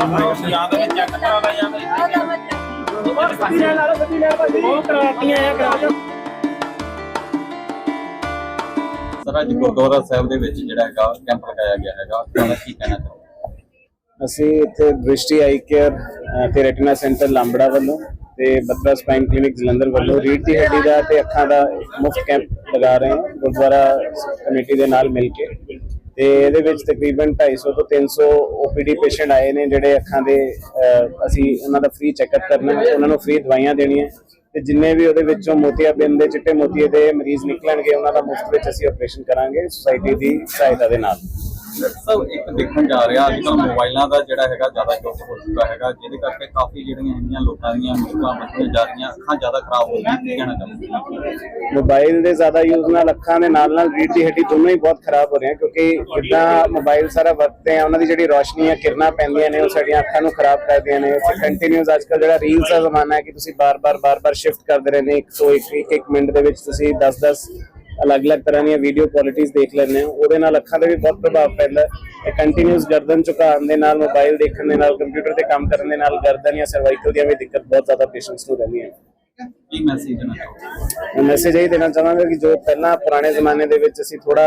ਯਾਦ ਵਿੱਚ ਚੈੱਕ ਕਰਾਉਣਾ ਯਾਦ ਉਹ ਕਰਾਤੀਆਂ ਆ ਕਰਾ ਸਰ, ਅੱਜ ਗੁਰਦੁਆਰਾ ਸਾਹਿਬ ਦੇ ਵਿੱਚ ਜਿਹੜਾ ਹੈਗਾ, ਕੈਂਪ ਲਗਾਇਆ ਗਿਆ ਹੈਗਾ। ਤੁਹਾਨੂੰ ਕੀ ਕਹਿਣਾ ਚਾਹੋਗੇ? ਅਸੀਂ ਇੱਥੇ ਦ੍ਰਿਸ਼ਟੀ ਆਈ ਕੇਅਰ ਤੇ ਰੈਟੀਨਾ ਸੈਂਟਰ ਲਾਂਬੜਾ ਵੱਲੋਂ ਤੇ ਬੱਤਰਾ ਸਪਾਈਨ ਕਲੀਨਿਕ ਜਲੰਧਰ ਵੱਲੋਂ ਰੀੜ ਦੀ ਹੱਡੀ ਦਾ ਤੇ ਅੱਖਾਂ ਦਾ ਮੁਫਤ ਕੈਂਪ ਲਗਾ ਰਹੇ ਹਾਂ। ਗੁਰਦੁਆਰਾ ਕਮੇਟੀ ਦੇ ਨਾਲ ਮਿਲ ਕੇ। ਤੇ ਇਹਦੇ ਵਿੱਚ ਤਕਰੀਬਨ 250 ਤੋਂ 300 OPD ਪੇਸ਼ੈਂਟ ਆਏ ਨੇ ਜਿਹੜੇ ਅੱਖਾਂ ਦੇ ਅਸੀਂ ਉਹਨਾਂ ਦਾ ਫ੍ਰੀ ਚੈੱਕਅਪ ਕਰਨਾ ਹੈ, ਉਹਨਾਂ ਨੂੰ ਫ੍ਰੀ ਦਵਾਈਆਂ ਦੇਣੀਆਂ ਤੇ ਜਿੰਨੇ ਵੀ ਉਹਦੇ ਵਿੱਚੋਂ ਮੋਤੀਆਬਿੰਦ ਦੇ, ਚਿੱਟੇ ਮੋਤੀਏ ਦੇ ਮਰੀਜ਼ ਨਿਕਲਣਗੇ, ਉਹਨਾਂ ਦਾ ਮੁਫਤ ਵਿੱਚ ਅਸੀਂ ਆਪਰੇਸ਼ਨ ਕਰਾਂਗੇ ਸੁਸਾਇਟੀ ਦੀ ਸਹਾਇਤਾ ਦੇ ਨਾਲ। ਸਰ ਇੱਕ ਦੇਖਣ ਜਾ ਰਿਹਾ ਅੱਜ ਕੱਲ੍ਹ ਮੋਬਾਈਲਾਂ ਦਾ ਜਿਹੜਾ ਹੈਗਾ ਜ਼ਿਆਦਾ ਯੁੱਗ ਹੋ ਚੁੱਕਾ ਹੈਗਾ, ਜਿਹਦੇ ਕਰਕੇ ਕਾਫੀ ਜਿਹੜੀਆਂ ਇੰਨੀਆਂ ਲੋਕਾਂ ਦੀਆਂ ਮੁਸ਼ਕਲਾਂ ਵੱਧਦੀਆਂ ਜਾ ਰਹੀਆਂ, ਅੱਖਾਂ ਜ਼ਿਆਦਾ ਖਰਾਬ ਹੋ ਰਹੀਆਂ, ਕੀ ਕਹਿਣਾ ਚਾਹੋਗੇ? ਮੋਬਾਈਲ ਦੇ ਜ਼ਿਆਦਾ ਯੂਜ਼ ਨਾਲ ਅੱਖਾਂ ਦੇ ਨਾਲ ਨਾਲ ਰੀੜ ਦੀ ਹੱਡੀ ਦੋਨੋਂ ਹੀ ਬਹੁਤ ਖਰਾਬ ਹੋ ਰਹੀਆਂ, ਕਿਉਂਕਿ ਜਿੱਦਾਂ ਮੋਬਾਈਲ ਸਾਰਾ ਵਰਤਦੇ ਆ, ਉਹਨਾਂ ਦੀ ਜਿਹੜੀ ਰੋਸ਼ਨੀ ਆ ਕਿਰਨਾਂ ਪੈਂਦੀਆਂ ਨੇ, ਉਹ ਸਾਡੀਆਂ ਅੱਖਾਂ ਨੂੰ ਖਰਾਬ ਕਰਦੀਆਂ ਨੇ। ਤੇ ਕੰਟੀਨਿਊਸ ਅੱਜਕੱਲ ਜਿਹੜਾ ਰੀਲਸ ਦਾ ਜ਼ਮਾਨਾ ਹੈ ਕਿ ਤੁਸੀਂ ਬਾਰ-ਬਾਰ ਬਾਰ-ਬਾਰ ਸ਼ਿਫਟ ਕਰਦੇ ਰਹਿੰਦੇ, ਇੱਕ ਤੋਂ ਇੱਕ ਇੱਕ ਇੱਕ ਮਿੰਟ ਦੇ ਵਿੱਚ ਤੁਸੀਂ 10-10 ਅਲੱਗ-ਅਲੱਗ ਤਰ੍ਹਾਂ ਦੀਆਂ ਵੀਡੀਓ ਕੁਆਲਿਟੀਆਂ ਦੇਖ ਲੈਂਦੇ ਹਾਂ। ਉਹਦੇ ਨਾਲ ਅੱਖਾਂ ਤੇ ਵੀ ਬਹੁਤ ਪ੍ਰਭਾਵ ਪੈਂਦਾ ਹੈ। ਕੰਟੀਨਿਊਸ ਗਰਦਨ ਝੁਕਾਉਣ ਦੇ ਨਾਲ ਮੋਬਾਈਲ ਦੇਖਣ ਦੇ ਨਾਲ ਕੰਪਿਊਟਰ ਤੇ ਕੰਮ ਕਰਨ ਦੇ ਨਾਲ ਗਰਦਨ ਜਾਂ ਸਰਵਾਈਕਲ ਦੀਆਂ ਵੀ ਦਿੱਕਤ ਬਹੁਤ ਜ਼ਿਆਦਾ ਪੇਸ਼ੈਂਟਸ ਨੂੰ ਰਹਿੰਦੀ ਹੈ ਕੀ ਮੈਸੇਜ ਦੇਣਾ ਚਾਹੋਗੇ? ਮੈਂ ਮੈਸੇਜ ਇਹ ਦੇਣਾ ਚਾਹਾਂਗਾ ਕਿ ਜੋ ਪਹਿਲਾਂ ਪੁਰਾਣੇ ਜ਼ਮਾਨੇ ਦੇ ਵਿੱਚ ਅਸੀਂ ਥੋੜਾ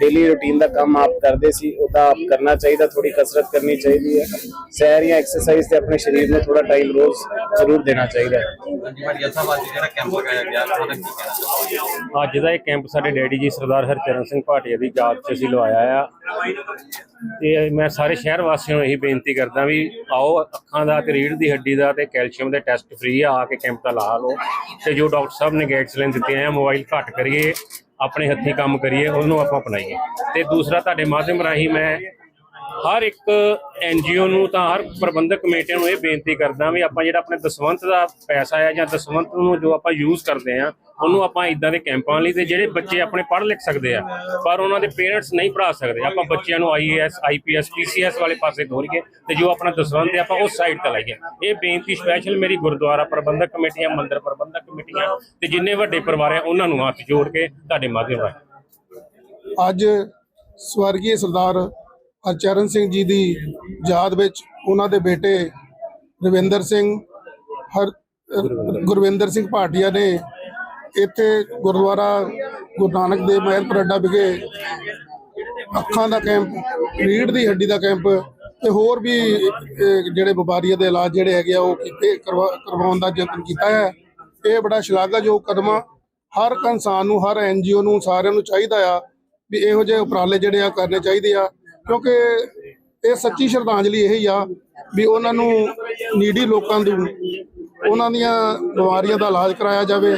ਡੇਲੀ ਰੁਟੀਨ ਦਾ ਕੰਮ ਆਪ ਕਰਦੇ ਸੀ ਉਹਦਾ ਆਪ ਕਰਨਾ ਚਾਹੀਦਾ ਥੋੜੀ ਕਸਰਤ ਕਰਨੀ ਚਾਹੀਦੀ ਹੈ। ਸੈਰ ਜਾਂ ਐਕਸਰਸਾਈਜ਼ ਤੇ ਆਪਣੇ ਸਰੀਰ ਨੂੰ ਥੋੜਾ ਟਾਈਮ ਰੋਜ਼ ਜ਼ਰੂਰ ਦੇਣਾ ਚਾਹੀਦਾ ਹੈ। ਅੱਜ ਦਾ ਇਹ ਕੈਂਪ ਸਾਡੇ ਡੈਡੀ ਜੀ ਸਰਦਾਰ ਹਰਚਰਨ ਸਿੰਘ ਭਾਟੀਆ ਦੀ ਯਾਦ 'ਚ ਅਸੀਂ ਲਵਾਇਆ ਆ। ਤੇ ਮੈਂ ਸਾਰੇ ਸ਼ਹਿਰ ਵਾਸੀਆਂ ਨੂੰ ਇਹੀ ਬੇਨਤੀ ਕਰਦਾ ਵੀ ਆਓ ਅੱਖਾਂ ਦਾ ਤੇ ਰੀੜ੍ਹ ਦੀ ਹੱਡੀ ਦਾ ਤੇ ਕੈਲਸ਼ੀਅਮ ਦੇ ਟੈਸਟ ਫ੍ਰੀ ਆ ਆ ਕੇ ਕੈਂਪ ਦਾ ਲਾ ਲਓ। ਤੇ ਜੋ ਡਾਕਟਰ ਸਾਹਿਬ ਨੇ ਗਾਈਡਲਾਈਨ ਦਿੱਤੀਆਂ ਆ ਮੋਬਾਈਲ ਘੱਟ ਕਰੀਏ, ਆਪਣੇ ਹੱਥੀਂ ਕੰਮ ਕਰੀਏ, ਉਹਨੂੰ ਆਪਾਂ ਅਪਣਾਈਏ। ਤੇ ਦੂਸਰਾ ਤੁਹਾਡੇ ਮਾਧਿਅਮ ਰਾਹੀਂ ਮੈਂ ਹਰ ਇੱਕ ਐਨਜੀਓ ਨੂੰ ਤਾਂ ਹਰ ਪ੍ਰਬੰਧਕ ਕਮੇਟੀਆਂ ਨੂੰ ਇਹ ਬੇਨਤੀ ਕਰਦਾ ਵੀ ਆਪਾਂ ਜਿਹੜਾ ਆਪਣੇ ਦਸਵੰਤ ਦਾ ਪੈਸਾ ਆ ਜਾਂ ਦਸਵੰਤ ਨੂੰ ਜੋ ਆਪਾਂ ਯੂਜ਼ ਕਰਦੇ ਆ, ਉਹਨੂੰ ਆਪਾਂ ਇਦਾਂ ਦੇ ਕੈਂਪਾਂ ਲਈ ਤੇ ਜਿਹੜੇ ਬੱਚੇ ਆਪਣੇ ਪੜ੍ਹ ਲਿਖ ਸਕਦੇ ਆ, ਪਰ ਉਹਨਾਂ ਦੇ ਪੇਰੈਂਟਸ ਨਹੀਂ ਪੜ੍ਹਾ ਸਕਦੇ। ਆਪਾਂ ਬੱਚਿਆਂ ਨੂੰ ਆਈਏਐਸ ਆਈਪੀਐਸ ਪੀਸੀਐਸ ਵਾਲੇ ਪਾਸੇ ਤੋਰੀਏ ਤੇ ਜੋ ਆਪਣਾ ਦਸਵੰਤ ਹੈ ਆਪਾਂ ਉਸ ਸਾਈਡ ਤੇ ਲਾਈਏ। ਇਹ ਬੇਨਤੀ ਸਪੈਸ਼ਲ ਮੇਰੀ ਗੁਰਦੁਆਰਾ ਪ੍ਰਬੰਧਕ ਕਮੇਟੀਆਂ, ਮੰਦਰ ਪ੍ਰਬੰਧਕ ਕਮੇਟੀਆਂ ਤੇ ਜਿੰਨੇ ਵੱਡੇ ਪਰਿਵਾਰ ਆ, ਉਹਨਾਂ ਨੂੰ ਹੱਥ ਜੋੜ ਕੇ ਤੁਹਾਡੇ ਮਾਧਿਅਮ ਰਾਹੀਂ। ਅੱਜ ਸਵਰਗੀ ਸਰਦਾਰ ਹਰਚਰਨ ਸਿੰਘ ਜੀ ਦੀ ਯਾਦ ਵਿੱਚ ਉਹਨਾਂ ਦੇ ਬੇਟੇ ਰਵਿੰਦਰ ਸਿੰਘ, ਹਰ, ਗੁਰਵਿੰਦਰ ਸਿੰਘ ਭਾਟੀਆ ਨੇ ਇੱਥੇ ਗੁਰਦੁਆਰਾ ਗੁਰੂ ਨਾਨਕ ਦੇਵ ਮਹਿਲ ਪਰੱਡਾ ਵਿਖੇ ਅੱਖਾਂ ਦਾ ਕੈਂਪ ਰੀੜ ਦੀ ਹੱਡੀ ਦਾ ਕੈਂਪ ਤੇ ਹੋਰ ਵੀ ਜਿਹੜੇ ਬਿਮਾਰੀਆਂ ਦੇ ਇਲਾਜ ਜਿਹੜੇ ਹੈਗੇ ਆ ਉਹ ਕੀਤੇ, ਕਰਵਾ- ਕਰਵਾਉਣ ਦਾ ਯਤਨ ਕੀਤਾ ਹੈ। ਇਹ ਬੜਾ ਸ਼ਲਾਘਾਯੋਗ ਕਦਮ ਆ। ਹਰ ਇਨਸਾਨ ਨੂੰ, ਹਰ ਐਨਜੀਓ ਨੂੰ ਸਾਰਿਆਂ ਨੂੰ ਚਾਹੀਦਾ ਆ ਵੀ ਇਹੋ ਜਿਹੇ ਉਪਰਾਲੇ ਜਿਹੜੇ ਆ ਕਰਨੇ ਚਾਹੀਦੇ ਆ। ਕਿਉਂਕਿ ਇਹ ਸੱਚੀ ਸ਼ਰਧਾਂਜਲੀ ਇਹੀ ਆ ਵੀ ਉਹਨਾਂ ਨੂੰ ਨੀਡੀ ਲੋਕਾਂ ਨੂੰ ਉਹਨਾਂ ਦੀਆਂ ਬਿਮਾਰੀਆਂ ਦਾ ਇਲਾਜ ਕਰਾਇਆ ਜਾਵੇ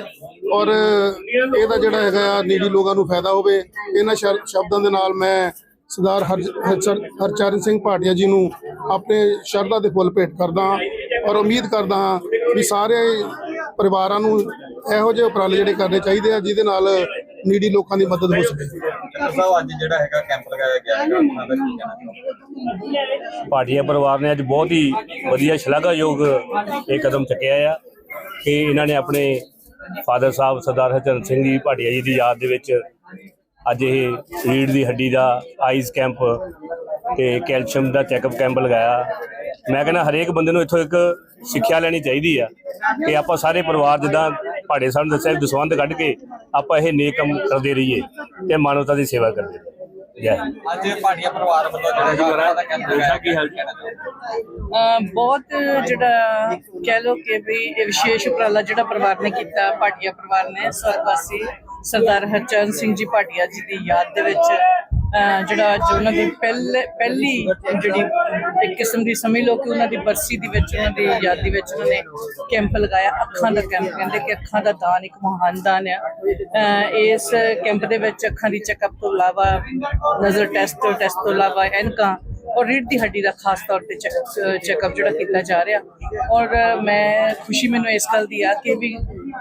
ਔਰ ਇਹਦਾ ਜਿਹੜਾ ਹੈਗਾ ਆ ਨੀਡੀ ਲੋਕਾਂ ਨੂੰ ਫਾਇਦਾ ਹੋਵੇ। ਇਹਨਾਂ ਸ਼ਰ- ਸ਼ਬਦਾਂ ਦੇ ਨਾਲ ਮੈਂ ਸਰਦਾਰ ਹਰ- ਹਰਚਰ- ਹਰਚਰਨ ਸਿੰਘ ਭਾਟੀਆ ਜੀ ਨੂੰ ਆਪਣੇ ਸ਼ਰਧਾ ਦੇ ਫੁੱਲ ਭੇਟ ਕਰਦਾ ਹਾਂ ਔਰ ਉਮੀਦ ਕਰਦਾ ਹਾਂ ਵੀ ਸਾਰੇ ਪਰਿਵਾਰਾਂ ਨੂੰ ਇਹੋ ਜਿਹੇ ਉਪਰਾਲੇ ਜਿਹੜੇ ਕਰਨੇ ਚਾਹੀਦੇ ਆ, ਜਿਹਦੇ ਨਾਲ ਨੀਡੀ ਲੋਕਾਂ ਦੀ ਮਦਦ ਹੋ ਸਕੇ। ਡਾਕਟਰ ਸਾਹਿਬ ਅੱਜ ਜਿਹੜਾ ਹੈਗਾ ਕੈਂਪ ਲਗਾਇਆ ਗਿਆ ਹੈਗਾ ਅੱਖਾਂ ਦਾ ਕੀ ਕਹਿਣਾ ਚਾਹੋਗੇ? ਭਾਟੀਆ ਪਰਿਵਾਰ ਨੇ ਅੱਜ ਬਹੁਤ ਹੀ ਵਧੀਆ ਸ਼ਲਾਘਾਯੋਗ ਇਹ ਕਦਮ ਚੁੱਕਿਆ ਆ ਕਿ ਇਹਨਾਂ ਨੇ ਆਪਣੇ ਫਾਦਰ ਸਾਹਿਬ ਸਰਦਾਰ ਹਰਚਰਨ ਸਿੰਘ ਜੀ, ਭਾਟੀਆ ਜੀ ਦੀ ਯਾਦ ਦੇ ਵਿੱਚ ਅੱਜ ਇਹ ਰੀੜ ਦੀ ਹੱਡੀ ਦਾ ਆਈਜ਼ ਕੈਂਪ ਤੇ ਕੈਲਸ਼ੀਅਮ ਦਾ ਚੈੱਕਅਪ ਕੈਂਪ ਲਗਾਇਆ। ਮੈਂ ਕਹਿੰਦਾ ਹਰੇਕ ਬੰਦੇ ਨੂੰ ਇੱਥੋਂ ਇੱਕ ਸਿੱਖਿਆ ਲੈਣੀ ਚਾਹੀਦੀ ਆ ਕਿ ਆਪਾਂ ਸਾਰੇ ਪਰਿਵਾਰ ਜਿੱਦਾਂ ਭਾੜੇ ਸਾਹਿਬ ਨੇ ਦੱਸਿਆ ਵੀ ਦਸਵੰਧ ਕੱਢ ਕੇ ਆਪਾਂ ਇਹ ਨੇਕ ਕੰਮ ਕਰਦੇ ਰਹੀਏ ਤੇ ਮਾਨਵਤਾ ਦੀ ਸੇਵਾ ਕਰਦੇ ਰਹੀਏ। ਅੱਜ ਭਾਟੀਆ ਪਰਿਵਾਰ ਵੱਲੋਂ ਜਿਹੜਾ ਦਾ ਗਿਆ ਕੀ ਕਹਿਣਾ ਚਾਹੋਗੇ ਅਹ ਬਹੁਤ ਜਿਹੜਾ ਕਹਿ ਲੋ ਕਿ ਵੀ ਇਹ ਵਿਸ਼ੇਸ਼ ਉਪਰਾਲਾ ਜਿਹੜਾ ਪਰਿਵਾਰ ਨੇ ਕੀਤਾ ਭਾਟੀਆ ਪਰਿਵਾਰ ਨੇ ਸਵਰਗਵਾਸੀ ਸਰਦਾਰ ਹਰਚਰਨ ਸਿੰਘ ਜੀ ਭਾਟੀਆ ਜੀ ਦੀ ਯਾਦ ਦੇ ਵਿੱਚ ਜਿਹੜਾ ਜੋ ਉਹਨਾਂ ਦੀ ਪਹਿਲੇ ਪਹਿਲੀ ਜਿਹੜੀ ਇੱਕ ਕਿਸਮ ਦੀ ਸਮਝ ਲਓ ਕਿ ਉਹਨਾਂ ਦੀ ਬਰਸੀ ਦੇ ਵਿੱਚ, ਉਹਨਾਂ ਦੀ ਯਾਦੀ ਵਿੱਚ ਉਹਨਾਂ ਨੇ ਕੈਂਪ ਲਗਾਇਆ, ਅੱਖਾਂ ਦਾ ਕੈਂਪ ਕਹਿੰਦੇ ਕਿ ਅੱਖਾਂ ਦਾ ਦਾਨ ਇੱਕ ਮਹਾਨ ਦਾਨ ਆ। ਇਸ ਕੈਂਪ ਦੇ ਵਿੱਚ ਅੱਖਾਂ ਦੀ ਚੈੱਕਅਪ ਤੋਂ ਇਲਾਵਾ, ਨਜ਼ਰ ਟੈਸਟ ਟੈਸਟ ਤੋਂ ਇਲਾਵਾ ਐਨਕਾਂ ਔਰ ਰੀੜ ਦੀ ਹੱਡੀ ਦਾ ਖਾਸ ਤੌਰ ਤੇ ਚੈੱਕਅਪ ਜਿਹੜਾ ਕੀਤਾ ਜਾ ਰਿਹਾ। ਔਰ ਮੈਂ ਖੁਸ਼ੀ ਮੈਨੂੰ ਇਸ ਗੱਲ ਦੀ ਆ ਕਿ ਵੀ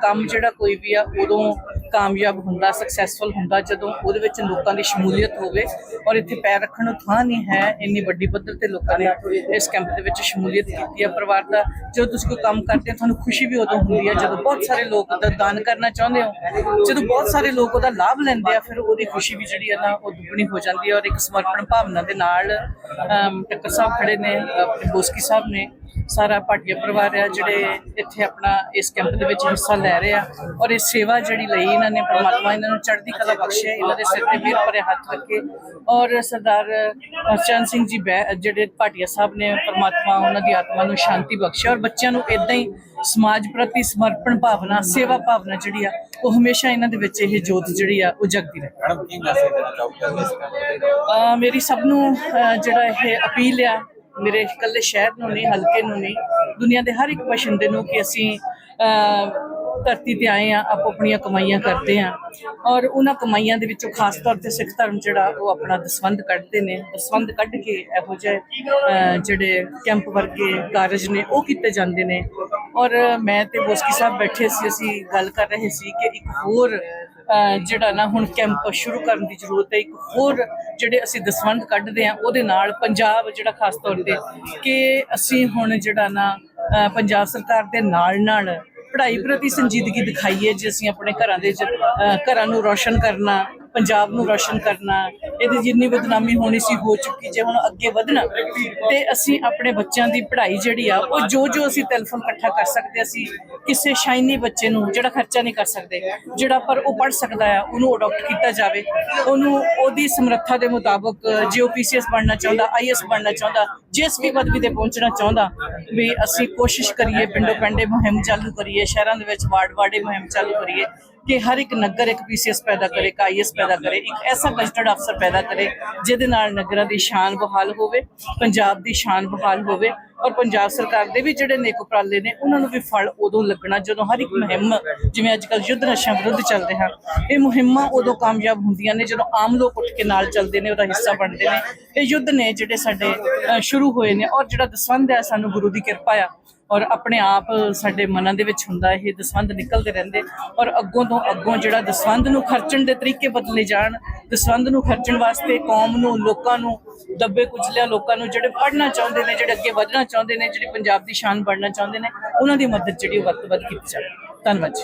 ਕੰਮ ਜਿਹੜਾ ਕੋਈ ਵੀ ਆ, ਉਦੋਂ ਕਾਮਯਾਬ ਹੁੰਦਾ ਸਕਸੈਸਫੁਲ ਹੁੰਦਾ ਜਦੋਂ ਉਹਦੇ ਵਿੱਚ ਲੋਕਾਂ ਦੀ ਸ਼ਮੂਲੀਅਤ ਹੋਵੇ ਔਰ ਇੱਥੇ ਪੈਰ ਰੱਖਣ ਨੂੰ ਥਾਂ ਨਹੀਂ ਹੈ, ਇੰਨੀ ਵੱਡੀ ਪੱਧਰ ਤੇ ਲੋਕਾਂ ਨੇ ਇਸ ਕੈਂਪ ਦੇ ਵਿੱਚ ਸ਼ਮੂਲੀਅਤ ਕੀਤੀ ਹੈ ਪਰਿਵਾਰ ਦਾ। ਜਦੋਂ ਤੁਸੀਂ ਕੋਈ ਕੰਮ ਕਰਦੇ ਹੋ, ਤੁਹਾਨੂੰ ਖੁਸ਼ੀ ਵੀ ਉਦੋਂ ਹੁੰਦੀ ਹੈ ਜਦੋਂ ਬਹੁਤ ਸਾਰੇ ਲੋਕ ਉਹਦਾ ਦਾਨ ਕਰਨਾ ਚਾਹੁੰਦੇ ਹੋ। ਜਦੋਂ ਬਹੁਤ ਸਾਰੇ ਲੋਕ ਉਹਦਾ ਲਾਭ ਲੈਂਦੇ ਆ, ਫਿਰ ਉਹਦੀ ਖੁਸ਼ੀ ਵੀ ਜਿਹੜੀ ਹੈ ਨਾ ਉਹ ਦੁੱਗਣੀ ਹੋ ਜਾਂਦੀ ਹੈ ਔਰ ਇੱਕ ਸਮਰਪਣ ਭਾਵਨਾ ਦੇ ਨਾਲ ਟੱਕਰ ਸਾਹਿਬ ਖੜੇ ਨੇ ਆਪਣੇ ਬੋਸਕੀ ਸਾਹਿਬ ਨੇ। ਸਾਰਾ ਭਾਟੀਆ ਪਰਿਵਾਰ ਆ ਜਿਹੜੇ ਇੱਥੇ ਆਪਣਾ ਇਸ ਕੈਂਪ ਦੇ ਵਿੱਚ ਹਿੱਸਾ ਲੈ ਰਹੇ ਆ ਔਰ ਇਹ ਸੇਵਾ ਜਿਹੜੀ ਲਈ ਇਹਨਾਂ ਨੇ ਪਰਮਾਤਮਾ ਇਹਨਾਂ ਨੂੰ ਚੜ੍ਹਦੀ ਕਲਾ ਬਖਸ਼ੇ ਇਹਨਾਂ ਦੇ ਸਿਰ ਤੇ ਵੀਰ ਭਰੇ ਹੱਥ ਰੱਖੇ ਔਰ ਸਰਦਾਰ ਚਰਨ ਸਿੰਘ ਜੀ ਜਿਹੜੇ ਭਾਟੀਆ ਸਾਹਿਬ ਨੇ ਪਰਮਾਤਮਾ ਉਹਨਾਂ ਦੀ ਆਤਮਾ ਨੂੰ ਸ਼ਾਂਤੀ ਬਖਸ਼ੇ ਔਰ ਬੱਚਿਆਂ ਨੂੰ ਇਦਾਂ ਹੀ ਸਮਾਜ ਪ੍ਰਤੀ ਸਮਰਪਣ ਭਾਵਨਾ ਸੇਵਾ ਭਾਵਨਾ ਜਿਹੜੀ ਆ ਉਹ ਹਮੇਸ਼ਾ ਇਹਨਾਂ ਦੇ ਵਿੱਚ ਇਹ ਜੋਤ ਜਿਹੜੀ ਆ ਉਹ ਜਗਦੀ ਰਹੇ। ਮੈਡਮ ਕੀ ਮੈਸੇਜ ਦੇਣਾ ਚਾਹੋਗੇ ਮੇਰੀ ਸਭ ਨੂੰ ਜਿਹੜਾ ਇਹ ਅਪੀਲ ਆ ਮੇਰੇ ਇਕੱਲੇ ਸ਼ਹਿਰ ਨੂੰ ਨਹੀਂ, ਹਲਕੇ ਨੂੰ ਨਹੀਂ, ਦੁਨੀਆ ਦੇ ਹਰ ਇੱਕ ਬਸ਼ਿੰਦੇ ਨੂੰ ਕਿ ਅਸੀਂ ਧਰਤੀ ਤੇ ਆਏ ਆ, ਆਪੋ ਆਪਣੀਆਂ ਕਮਾਈਆਂ ਕਰਦੇ ਆ ਔਰ ਉਹਨਾਂ ਕਮਾਈਆਂ ਦੇ ਵਿੱਚੋਂ ਖਾਸ ਤੌਰ ਤੇ ਸਿੱਖ ਧਰਮ ਜਿਹੜਾ ਉਹ ਆਪਣਾ ਦਸਵੰਧ ਕੱਢਦੇ ਨੇ। ਦਸਵੰਧ ਕੱਢ ਕੇ ਇਹੋ ਜਿਹੇ ਜਿਹੜੇ ਕੈਂਪ ਵਰਗੇ ਕਾਰਜ ਨੇ, ਉਹ ਕੀਤੇ ਜਾਂਦੇ ਨੇ। ਔਰ ਮੈਂ ਤੇ ਬੋਸਕੀ ਸਾਹਿਬ ਬੈਠੇ ਸੀ, ਅਸੀਂ ਗੱਲ ਕਰ ਰਹੇ ਸੀ ਕਿ ਇੱਕ ਹੋਰ ਜਿਹੜਾ ਨਾ ਹੁਣ ਕੈਂਪ ਸ਼ੁਰੂ ਕਰਨ ਦੀ ਜ਼ਰੂਰਤ ਹੈ, ਇੱਕ ਹੋਰ ਜਿਹੜੇ ਅਸੀਂ ਦਸਵੰਧ ਕੱਢਦੇ ਆ, ਉਹਦੇ ਨਾਲ ਪੰਜਾਬ ਜਿਹੜਾ ਖਾਸ ਤੌਰ ਤੇ ਕਿ ਅਸੀਂ ਹੁਣ ਜਿਹੜਾ ਨਾ ਪੰਜਾਬ ਸਰਕਾਰ ਦੇ ਨਾਲ ਨਾਲ ਪੜ੍ਹਾਈ ਪ੍ਰਤੀ ਸੰਜੀਦਗੀ ਦਿਖਾਈਏ ਜੇ ਅਸੀਂ ਆਪਣੇ ਘਰਾਂ ਦੇ ਘਰਾਂ ਨੂੰ ਰੌਸ਼ਨ ਕਰਨਾ ਪੰਜਾਬ ਨੂੰ ਰੋਸ਼ਨ ਕਰਨਾ, ਇਹਦੀ ਜਿੰਨੀ ਬਦਨਾਮੀ ਹੋਣੀ ਸੀ, ਹੋ ਚੁੱਕੀ ਜੇ ਹੁਣ ਅੱਗੇ ਵਧਣਾ, ਤੇ ਅਸੀਂ ਆਪਣੇ ਬੱਚਿਆਂ ਦੀ ਪੜ੍ਹਾਈ ਜਿਹੜੀ ਆ, ਉਹ ਜੋ ਜੋ ਅਸੀਂ ਟੈਲੀਫੋਨ ਇਕੱਠਾ ਕਰ ਸਕਦੇ ਅਸੀਂ ਕਿਸੇ ਸ਼ਾਈਨੀ ਬੱਚੇ ਨੂੰ ਜਿਹੜਾ ਖਰਚਾ ਨਹੀਂ ਕਰ ਸਕਦੇ, ਜਿਹੜਾ ਪਰ ਉਹ ਪੜ੍ਹ ਸਕਦਾ ਆ, ਉਹਨੂੰ ਅਡਾਪਟ ਕੀਤਾ ਜਾਵੇ, ਉਹਨੂੰ ਉਹਦੀ ਸਮਰੱਥਾ ਦੇ ਮੁਤਾਬਕ ਜੇ ਉਹ ਪੀਸੀਐਸ ਬਣਨਾ ਚਾਹੁੰਦਾ ਆਈਐਸ ਬਣਨਾ ਚਾਹੁੰਦਾ ਜਿਸ ਵੀ ਪਦਵੀ ਤੇ ਪਹੁੰਚਣਾ ਚਾਹੁੰਦਾ, ਵੀ ਅਸੀਂ ਕੋਸ਼ਿਸ਼ ਕਰੀਏ ਪਿੰਡੋ ਪਿੰਡੇ ਮੁਹਿੰਮ ਚਾਲੂ ਕਰੀਏ, ਸ਼ਹਿਰਾਂ ਦੇ ਵਿੱਚ ਵਾਰਡ ਵਾਰਡੇ ਮੁਹਿੰਮ ਚਾਲੂ ਕਰੀਏ ਕਿ ਹਰ ਇੱਕ ਨਗਰ ਇੱਕ ਪੀਸੀਐਸ ਪੈਦਾ ਕਰੇ, ਇੱਕ ਆਈਐਸ ਪੈਦਾ ਕਰੇ, ਇੱਕ ਐਸਾ ਗਜ਼ਟਡ ਅਫਸਰ ਪੈਦਾ ਕਰੇ, ਜਿਹਦੇ ਨਾਲ ਨਗਰਾਂ ਦੀ ਸ਼ਾਨ ਬਹਾਲ ਹੋਵੇ, ਪੰਜਾਬ ਦੀ ਸ਼ਾਨ ਬਹਾਲ ਹੋਵੇ ਔਰ ਪੰਜਾਬ ਸਰਕਾਰ ਦੇ ਵੀ ਜਿਹੜੇ ਨੇਕ ਉਪਰਾਲੇ ਨੇ, ਉਹਨਾਂ ਨੂੰ ਵੀ ਫਲ ਉਦੋਂ ਲੱਗਣਾ ਜਦੋਂ ਹਰ ਇੱਕ ਮੁਹਿੰਮ, ਜਿਵੇਂ ਅੱਜ ਕੱਲ੍ਹ ਯੁੱਧ ਨਸ਼ਿਆਂ ਵਿਰੁੱਧ ਚੱਲਦੇ ਹਨ, ਇਹ ਮੁਹਿੰਮਾਂ ਉਦੋਂ ਕਾਮਯਾਬ ਹੁੰਦੀਆਂ ਨੇ ਜਦੋਂ ਆਮ ਲੋਕ ਉੱਠ ਕੇ ਨਾਲ ਚੱਲਦੇ ਨੇ, ਉਹਦਾ ਹਿੱਸਾ ਬਣਦੇ ਨੇ। ਇਹ ਯੁੱਧ ਨੇ ਜਿਹੜੇ ਸਾਡੇ ਸ਼ੁਰੂ ਹੋਏ ਨੇ ਔਰ ਜਿਹੜਾ ਦਸਵੰਧ ਹੈ, ਸਾਨੂੰ ਗੁਰੂ ਦੀ ਕਿਰਪਾ ਆ ਔਰ ਆਪਣੇ ਆਪ ਸਾਡੇ ਮਨਾਂ ਦੇ ਵਿੱਚ ਹੁੰਦਾ ਇਹ ਦਸਵੰਧ ਨਿਕਲਦੇ ਰਹਿੰਦੇ ਔਰ ਅੱਗੋਂ ਤੋਂ ਅੱਗੋਂ ਜਿਹੜਾ ਦਸਵੰਧ ਨੂੰ ਖਰਚਣ ਦੇ ਤਰੀਕੇ ਬਦਲੇ ਜਾਣ, ਦਸਵੰਧ ਨੂੰ ਖਰਚਣ ਵਾਸਤੇ ਕੌਮ ਨੂੰ, ਲੋਕਾਂ ਨੂੰ ਦੱਬੇ ਕੁਚਲਿਆ ਲੋਕਾਂ ਨੂੰ ਜਿਹੜੇ ਪੜ੍ਹਨਾ ਚਾਹੁੰਦੇ ਨੇ, ਜਿਹੜੇ ਅੱਗੇ ਵਧਣਾ ਚਾਹੁੰਦੇ ਨੇ, ਜਿਹੜੇ ਪੰਜਾਬ ਦੀ ਸ਼ਾਨ ਬਣਨਾ ਚਾਹੁੰਦੇ ਨੇ, ਉਹਨਾਂ ਦੀ ਮਦਦ ਜਿਹੜੀ ਉਹ ਵੱਧ ਤੋਂ ਵੱਧ ਕੀਤੀ ਜਾਵੇ। ਧੰਨਵਾਦ ਜੀ।